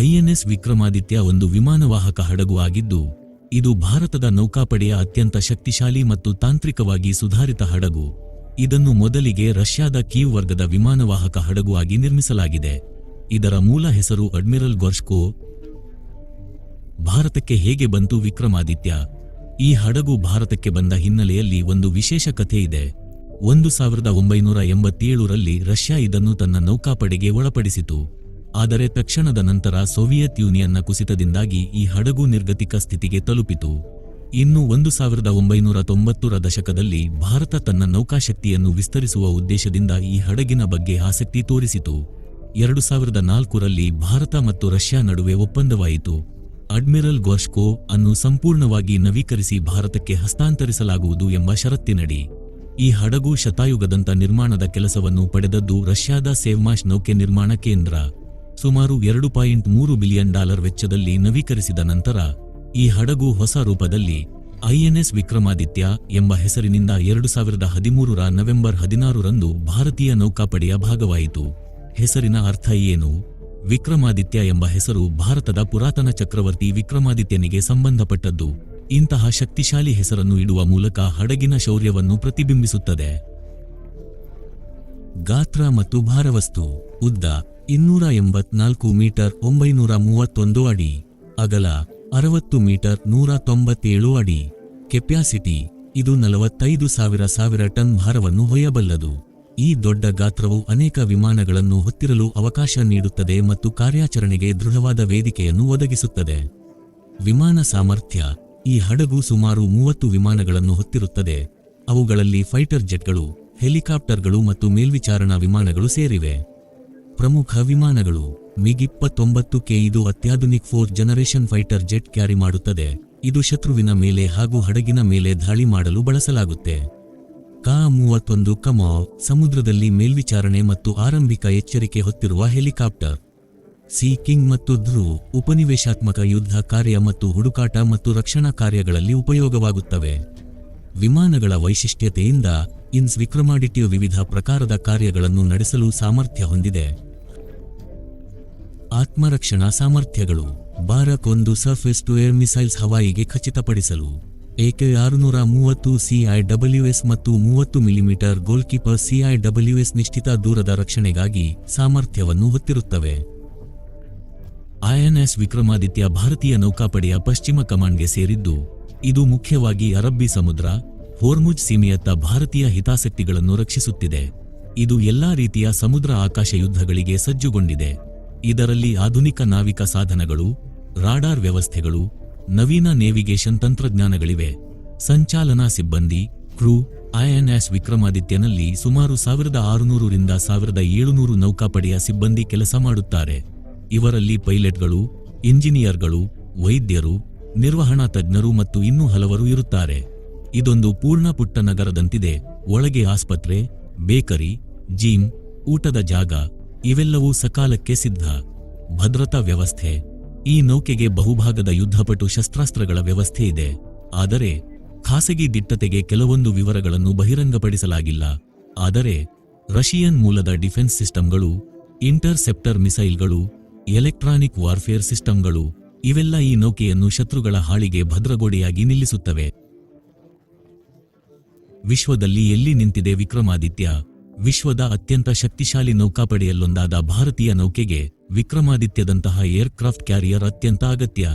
INS Vikramaditya ಒಂದು ವಿಮಾನವಾಹಕ ಹಡಗು ಆಗಿದ್ದು ಇದು ಭಾರತದ ನೌಕಾಪಡೆಯ ಅತ್ಯಂತ ಶಕ್ತಿಶಾಲಿ ಮತ್ತು ತಾಂತ್ರಿಕವಾಗಿ ಸುಧಾರಿತ ಹಡಗು. ಇದನ್ನು ಮೊದಲಿಗೆ ರಷ್ಯಾದ ಕೀವ್ ವರ್ಗದ ವಿಮಾನವಾಹಕ ಹಡಗು ಆಗಿ ನಿರ್ಮಿಸಲಾಗಿದೆ. ಇದರ ಮೂಲ ಹೆಸರು ಅಡ್ಮಿರಲ್ ಗೊರ್ಷ್ಕೋ. ಭಾರತಕ್ಕೆ ಹೇಗೆ ಬಂತು ವಿಕ್ರಮಾದಿತ್ಯ? ಈ ಹಡಗು ಭಾರತಕ್ಕೆ ಬಂದ ಹಿನ್ನೆಲೆಯಲ್ಲಿ ಒಂದು ವಿಶೇಷ ಕಥೆ ಇದೆ. ಒಂದು ಸಾವಿರದ ಒಂಬೈನೂರ ಎಂಬತ್ತೇಳರಲ್ಲಿ ರಷ್ಯಾ ಇದನ್ನು ತನ್ನ ನೌಕಾಪಡೆಗೆ ಒಳಪಡಿಸಿತು. ಆದರೆ ತಕ್ಷಣದ ನಂತರ ಸೋವಿಯತ್ ಯೂನಿಯನ್ನ ಕುಸಿತದಿಂದಾಗಿ ಈ ಹಡಗು ನಿರ್ಗತಿಕ ಸ್ಥಿತಿಗೆ ತಲುಪಿತು. ಇನ್ನು ಒಂದು ಸಾವಿರದ ಒಂಬೈನೂರ ತೊಂಬತ್ತರ ದಶಕದಲ್ಲಿ ಭಾರತ ತನ್ನ ನೌಕಾಶಕ್ತಿಯನ್ನು ವಿಸ್ತರಿಸುವ ಉದ್ದೇಶದಿಂದ ಈ ಹಡಗಿನ ಬಗ್ಗೆ ಆಸಕ್ತಿ ತೋರಿಸಿತು. ಎರಡು ಸಾವಿರದ ನಾಲ್ಕರಲ್ಲಿ ಭಾರತ ಮತ್ತು ರಷ್ಯಾ ನಡುವೆ ಒಪ್ಪಂದವಾಯಿತು. ಅಡ್ಮಿರಲ್ ಗೋರ್ಷ್ಕೋ ಅನ್ನು ಸಂಪೂರ್ಣವಾಗಿ ನವೀಕರಿಸಿ ಭಾರತಕ್ಕೆ ಹಸ್ತಾಂತರಿಸಲಾಗುವುದು ಎಂಬ ಷರತ್ತಿನಡಿ. ಈ ಹಡಗು ಶತಾಯುಗದಂತ ನಿರ್ಮಾಣದ ಕೆಲಸವನ್ನು ಪಡೆದದ್ದು ರಷ್ಯಾದ ಸೇವ್ಮಾಶ್ ನೌಕೆ ನಿರ್ಮಾಣ ಕೇಂದ್ರ. ಸುಮಾರು ಎರಡು ಪಾಯಿಂಟ್ ಮೂರು ಬಿಲಿಯನ್ ಡಾಲರ್ ವೆಚ್ಚದಲ್ಲಿ ನವೀಕರಿಸಿದ ನಂತರ, ಈ ಹಡಗು ಹೊಸ ರೂಪದಲ್ಲಿ ಐಎನ್ಎಸ್ ವಿಕ್ರಮಾದಿತ್ಯ ಎಂಬ ಹೆಸರಿನಿಂದ ಎರಡು ಸಾವಿರದ ಹದಿಮೂರರ ನವೆಂಬರ್ ಹದಿನಾರರಂದು ಭಾರತೀಯ ನೌಕಾಪಡೆಯ ಭಾಗವಾಯಿತು. ಹೆಸರಿನ ಅರ್ಥ ಏನು? ವಿಕ್ರಮಾದಿತ್ಯ ಎಂಬ ಹೆಸರು ಭಾರತದ ಪುರಾತನ ಚಕ್ರವರ್ತಿ ವಿಕ್ರಮಾದಿತ್ಯನಿಗೆ ಸಂಬಂಧಪಟ್ಟದ್ದು. ಇಂತಹ ಶಕ್ತಿಶಾಲಿ ಹೆಸರನ್ನು ಇಡುವ ಮೂಲಕ ಹಡಗಿನ ಶೌರ್ಯವನ್ನು ಪ್ರತಿಬಿಂಬಿಸುತ್ತದೆ. ಗಾತ್ರ ಮತ್ತು ಭಾರವಸ್ತು, ಉದ್ದ ಇನ್ನೂರ ಎಂಬತ್ನಾಲ್ಕು ಮೀಟರ್ ಒಂಬೈನೂರ ಮೂವತ್ತೊಂದು ಅಡಿ, ಅಗಲ ಅರವತ್ತು ಮೀಟರ್ ನೂರ ತೊಂಬತ್ತೇಳು ಅಡಿ, ಕೆಪ್ಯಾಸಿಟಿ ಇದು ನಲವತ್ತೈದು ಸಾವಿರ ಸಾವಿರ ಟನ್ ಭಾರವನ್ನು ಹೊಯ್ಯಬಲ್ಲದು. ಈ ದೊಡ್ಡ ಗಾತ್ರವು ಅನೇಕ ವಿಮಾನಗಳನ್ನು ಹೊತ್ತಿರಲು ಅವಕಾಶ ನೀಡುತ್ತದೆ ಮತ್ತು ಕಾರ್ಯಾಚರಣೆಗೆ ದೃಢವಾದ ವೇದಿಕೆಯನ್ನು ಒದಗಿಸುತ್ತದೆ. ವಿಮಾನ ಸಾಮರ್ಥ್ಯ, ಈ ಹಡಗು ಸುಮಾರು ಮೂವತ್ತು ವಿಮಾನಗಳನ್ನು ಹೊತ್ತಿರುತ್ತದೆ. ಅವುಗಳಲ್ಲಿ ಫೈಟರ್ ಜೆಟ್ಗಳು ಹೆಲಿಕಾಪ್ಟರ್ಗಳು ಮತ್ತು ಮೇಲ್ವಿಚಾರಣಾ ವಿಮಾನಗಳು ಸೇರಿವೆ. ಪ್ರಮುಖ ವಿಮಾನಗಳು ಮಿಗ್ ಇಪ್ಪತ್ತೊಂಬತ್ತು ಕೆ ಇದು ಅತ್ಯಾಧುನಿಕ್ four generation fighter jet carry ಮಾಡುತ್ತದೆ. ಇದು ಶತ್ರುವಿನ ಮೇಲೆ ಹಾಗೂ ಹಡಗಿನ ಮೇಲೆ ದಾಳಿ ಮಾಡಲು ಬಳಸಲಾಗುತ್ತೆ. ಕಾ ಮೂವತ್ತೊಂದು ಕಮಾ ಸಮುದ್ರದಲ್ಲಿ ಮೇಲ್ವಿಚಾರಣೆ ಮತ್ತು ಆರಂಭಿಕ ಎಚ್ಚರಿಕೆ ಹೊತ್ತಿರುವ ಹೆಲಿಕಾಪ್ಟರ್. ಸಿ ಕಿಂಗ್ ಮತ್ತು ಧ್ರುವ್ ಉಪನಿವೇಶಾತ್ಮಕ ಯುದ್ಧ ಕಾರ್ಯ ಮತ್ತು ಹುಡುಕಾಟ ಮತ್ತು ರಕ್ಷಣಾ ಕಾರ್ಯಗಳಲ್ಲಿ ಉಪಯೋಗವಾಗುತ್ತವೆ. ವಿಮಾನಗಳ ವೈಶಿಷ್ಟ್ಯತೆಯಿಂದ ಇನ್ಸ್ ವಿಕ್ರಮಾಡಿಟಿವ್ ವಿವಿಧ ಪ್ರಕಾರದ ಕಾರ್ಯಗಳನ್ನು ನಡೆಸಲು ಸಾಮರ್ಥ್ಯ ಹೊಂದಿದೆ. ಆತ್ಮರಕ್ಷಣಾ ಸಾಮರ್ಥ್ಯಗಳು ಬಾರಕ್ ಒಂದು ಸರ್ಫೇಸ್ ಟು ಏರ್ ಮಿಸೈಲ್ಸ್ ಹವಾಯಿಗೆ ಖಚಿತಪಡಿಸಲು ಏಕೆ ಆರುನೂರ ಮೂವತ್ತು ಸಿಐಡಬ್ಲ್ಯೂಎಸ್ ಮತ್ತು ಮೂವತ್ತು ಮಿಲಿಮೀಟರ್ ಗೋಲ್ಕೀಪರ್ ಸಿಐಡಬ್ಲ್ಯೂಎಸ್ ನಿಶ್ಚಿತ ದೂರದ ರಕ್ಷಣೆಗಾಗಿ ಸಾಮರ್ಥ್ಯವನ್ನು ಹೊತ್ತಿರುತ್ತವೆ. ಐಎನ್ಎಸ್ ವಿಕ್ರಮಾದಿತ್ಯ ಭಾರತೀಯ ನೌಕಾಪಡೆಯ ಪಶ್ಚಿಮ ಕಮಾಂಡ್ಗೆ ಸೇರಿದ್ದು ಇದು ಮುಖ್ಯವಾಗಿ ಅರಬ್ಬಿ ಸಮುದ್ರ, ಹೋರ್ಮುಜ್ ಸೀಮೆಯತ್ತ ಭಾರತೀಯ ಹಿತಾಸಕ್ತಿಗಳನ್ನು ರಕ್ಷಿಸುತ್ತಿದೆ. ಇದು ಎಲ್ಲಾ ರೀತಿಯ ಸಮುದ್ರ ಆಕಾಶ ಯುದ್ಧಗಳಿಗೆ ಸಜ್ಜುಗೊಂಡಿದೆ. ಇದರಲ್ಲಿ ಆಧುನಿಕ ನಾವಿಕ ಸಾಧನಗಳು, ರಾಡಾರ್ ವ್ಯವಸ್ಥೆಗಳು, ನವೀನ ನೇವಿಗೇಷನ್ ತಂತ್ರಜ್ಞಾನಗಳಿವೆ. ಸಂಚಾಲನಾ ಸಿಬ್ಬಂದಿ, ಕ್ರೂ ಐಎನ್ಎಸ್ ವಿಕ್ರಮಾದಿತ್ಯನಲ್ಲಿ ಸುಮಾರು ಸಾವಿರದ ಆರುನೂರರಿಂದ ಸಾವಿರದ ಏಳುನೂರು ನೌಕಾಪಡೆಯ ಸಿಬ್ಬಂದಿ ಕೆಲಸ ಮಾಡುತ್ತಾರೆ. ಇವರಲ್ಲಿ ಪೈಲಟ್ಗಳು, ಇಂಜಿನಿಯರ್ಗಳು, ವೈದ್ಯರು ನಿರ್ವಹಣಾ ತಜ್ಞರು ಮತ್ತು ಇನ್ನೂ ಹಲವರು ಇರುತ್ತಾರೆ. ಇದೊಂದು ಪೂರ್ಣ ಪುಟ್ಟ ನಗರದಂತಿದೆ. ಒಳಗೆ ಆಸ್ಪತ್ರೆ, ಬೇಕರಿ, ಜಿಮ್, ಊಟದ ಜಾಗ, ಇವೆಲ್ಲವೂ ಸಕಾಲಕ್ಕೆ ಸಿದ್ಧ. ಭದ್ರತಾ ವ್ಯವಸ್ಥೆ. ಈ ನೌಕೆಗೆ ಬಹುಭಾಗದ ಯುದ್ಧಪಟು ಶಸ್ತ್ರಾಸ್ತ್ರಗಳ ವ್ಯವಸ್ಥೆ ಇದೆ. ಆದರೆ, ಖಾಸಗಿ ದಿಟ್ಟತೆಗೆ ಕೆಲವೊಂದು ವಿವರಗಳನ್ನು ಬಹಿರಂಗಪಡಿಸಲಾಗಿಲ್ಲ. ಆದರೆ ರಶಿಯನ್ ಮೂಲದ ಡಿಫೆನ್ಸ್ ಸಿಸ್ಟಂಗಳು ಇಂಟರ್ಸೆಪ್ಟರ್ ಮಿಸೈಲ್ಗಳು, ಎಲೆಕ್ಟ್ರಾನಿಕ್ ವಾರ್ಫೇರ್ ಸಿಸ್ಟಂಗಳು ಇವೆಲ್ಲ ಈ ನೌಕೆಯನ್ನು ಶತ್ರುಗಳ ಹಾಳಿಗೆ ಭದ್ರಗೋಡೆಯಾಗಿ ನಿಲ್ಲಿಸುತ್ತವೆ. ವಿಶ್ವದಲ್ಲಿ ಎಲ್ಲಿ ನಿಂತಿದೆ ವಿಕ್ರಮಾದಿತ್ಯ? ವಿಶ್ವದ ಅತ್ಯಂತ ಶಕ್ತಿಶಾಲಿ ನೌಕಾಪಡೆಯಲ್ಲೊಂದಾದ ಭಾರತೀಯ ನೌಕೆಗೆ ವಿಕ್ರಮಾದಿತ್ಯದಂತಹ ಏರ್ಕ್ರಾಫ್ಟ್ ಕ್ಯಾರಿಯರ್ ಅತ್ಯಂತ ಅಗತ್ಯ.